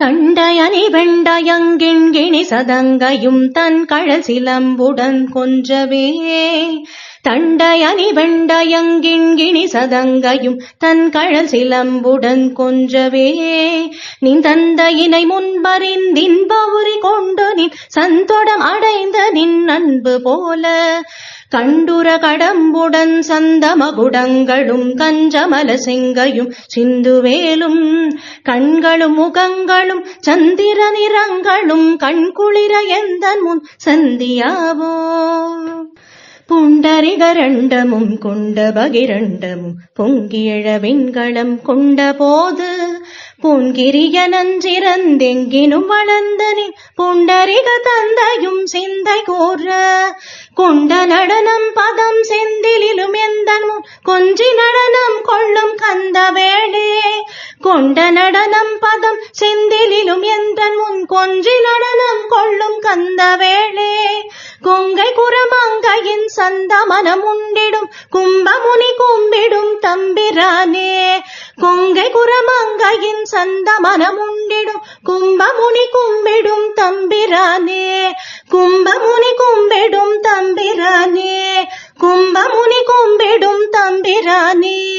தண்டயனி வெண்டயங்கிண்கிணி சதங்கையும் தன் கழல் சிலம்புடன் கொஞ்சவே தண்டயனி வெண்டயங்கிண்கிணி சதங்கையும் தன் கழல் சிலம்புடன் கொஞ்சவே நின் தந்தையினை முன்பறிந்தின்ப உரி கொண்டு நின் சந்தோடம் அடைந்த நின் அன்பு போல. கண்டுர கடம்புடன் சந்தமகுடங்களும் கஞ்சமல செங்கையும் சிந்துவேலும் கண்களும் முகங்களும் சந்திர நிறங்களும் கண்குளிர எந்த முன் சந்தியாவோ? புண்டரிகரண்டமும் கொண்ட பகிரண்டமும் பொங்கியழ விண்களம் கொண்ட போது பொன்கிரிய நஞ்சிறந்தெங்கினும் வளர்ந்தனின் புண்டரிக தந்தையும் சிந்தை கூற கொண்ட நடனம் பதம் செந்திலும் எந்தன் கொஞ்சி நடனம் கொள்ளும் கந்த வேளே. கொண்ட நடனம் பதம் செந்திலும் எந்தன் முன்? கொஞ்சி நடனம் கொள்ளும் கந்த வேளே. கொங்கை குரமங்கையின் சந்த மனம் உண்டிடும். கும்பமுனி கும்பிடும் தம்பிரானே. கொங்கை குரமங்கையின் சந்த மனம் உண்டிடும். கும்பமுனி கும்பிடும் கும்பமுனி கும்பிடும் தம்பிரானே.